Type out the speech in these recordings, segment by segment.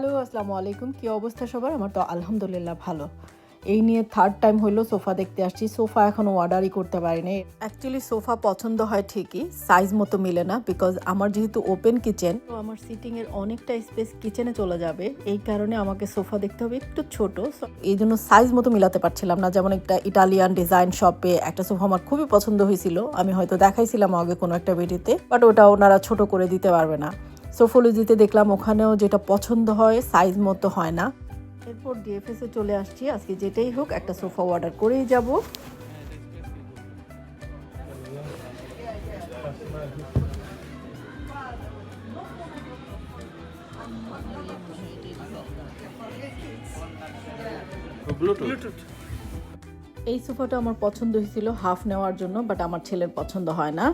Hello, আসসালামু আলাইকুম। কি অবস্থা সবার? আমার তো আলহামদুলিল্লাহ ভালো। এই নিয়ে থার্ড টাইম হইল সোফা দেখতে আসছি। সোফা এখনও অর্ডারই করতে পারিনি অ্যাকচুয়ালি সোফা পছন্দ হয় ঠিকই। সাইজ মতো মিলে না বিকজ আমার যেহেতু ওপেন কিচেন তো আমার সিটিং এর অনেকটা স্পেস কিচেনে চলে যাবে। এই কারণে আমাকে সোফা দেখতে হবে একটু ছোট। এই জন্য সাইজ মতো মিলাতে পারছিলাম না। যেমন একটা ইটালিয়ান ডিজাইন শপে একটা সোফা আমার খুবই পছন্দ হয়েছিল। আমি হয়তো দেখাইছিলাম আগে কোনো একটা ভিডিওতে বাট ওটা ওনারা ছোট করে দিতে পারবে না। সোফোলজিতে দেখলাম ওখানেও যেটা পছন্দ হয় সাইজ মতো হয় না। এরপর ডিএফএস এ চলে আসছি। আজকে যেটাই হোক একটা সোফা অর্ডার করেই যাব। এই সোফাটা আমার পছন্দ হয়েছিল হাফ নেওয়ার জন্য বাট আমার ছেলের পছন্দ হয় না।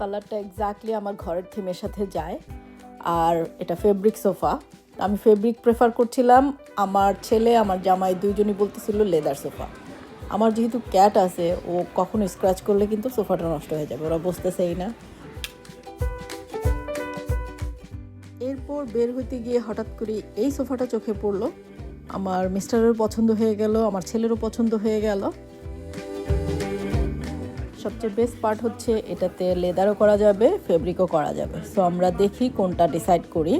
কালারটা এক্স্যাক্টলি আমার ঘরের থিমের সাথে যায়। আর এটা ফেব্রিক সোফা আমি ফেব্রিক প্রেফার করছিলাম, আমার ছেলে, আমার জামাই দুইজনই বলতেছিল লেদার সোফা আমার যেহেতু ক্যাট আছে, ও কখনো স্ক্র্যাচ করলে কিন্তু সোফাটা নষ্ট হয়ে যাবে, ওরা বসতেছেই না। এরপর বের হইতে গিয়ে হঠাৎ করে এই সোফাটা চোখে পড়ল। আমার মিস্টারের পছন্দ হয়ে গেল, আমার ছেলেরও পছন্দ হয়ে গেল। সবচেয়ে বেস্ট পার্ট হচ্ছে এটাতে লেদারও করা যাবে ফেব্রিকও করা যাবে। সো আমরা দেখি কোনটা ডিসাইড করি।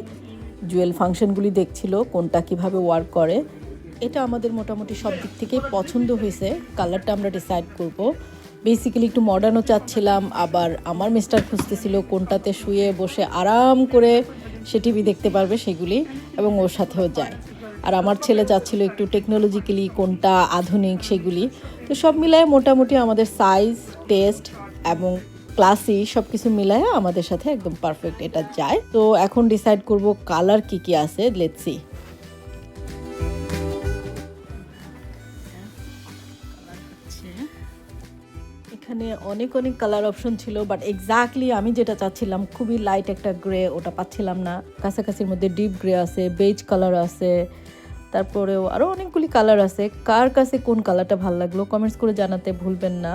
জুয়েল ফাংশনগুলি দেখছিল, কোনটা কীভাবে ওয়ার্ক করে। এটা আমাদের মোটামুটি সব দিক থেকেই পছন্দ হয়েছে। কালারটা আমরা ডিসাইড করব। বেসিক্যালি একটু মডার্নও চাচ্ছিলাম, আবার আমার মিস্টার খুঁজতেছিল কোনটাতে শুয়ে বসে আরাম করে সে টিভি দেখতে পারবে সেগুলি, এবং ওর সাথেও যায়। আর আমার ছেলে চাচ্ছিল একটু টেকনোলজিক্যালি কোনটা আধুনিক সেগুলি। তো সব মিলায় মোটামুটি আমাদের সাইজ টেস্ট এবং ক্লাসি সব কিছু মিলায় আমাদের সাথে একদম পারফেক্ট এটা যায়। তো এখন ডিসাইড করব কালার কি কি আছে লেটসি এখানে অনেক অনেক কালার অপশন ছিল বাট এক্স্যাক্টলি আমি যেটা চাচ্ছিলাম, খুবই লাইট একটা গ্রে ওটা পাচ্ছিলাম না। কাছাকাছির মধ্যে ডিপ গ্রে আছে বেজ কালার আছে, তারপরেও আরও অনেকগুলি কালার আছে। কার কাছে কোন কালারটা ভালো লাগল কমেন্টস করে জানাতে ভুলবেন না।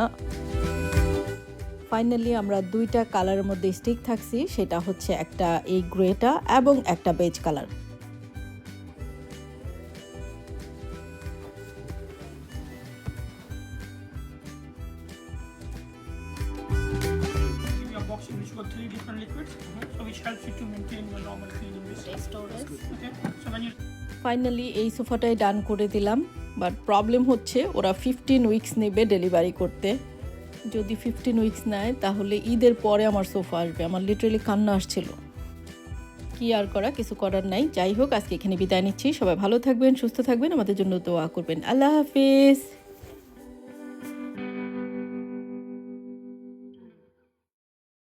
ফাইনালি আমরা দুইটা কালারের মধ্যে স্টিক থাকছি সেটা হচ্ছে একটা এই গ্রেটা এবং একটা বেজ কালার। ফাইনালি এই সোফাটাই ডান করে দিলাম বাট প্রবলেম হচ্ছে ওরা ফিফটিন উইকস নেবে ডেলিভারি করতে। যদি ফিফটিন উইকস নেয়, তাহলে ঈদের পরে আমার সোফা আসবে। আমার লিটারেলি কান্না আসছিল। কি আর করা, কিছু করার নাই। যাই হোক, আজকে এখানে বিদায় নিচ্ছি। সবাই ভালো থাকবেন, সুস্থ থাকবেন। আমাদের জন্য দোয়া করবেন। আল্লাহ হাফিজ।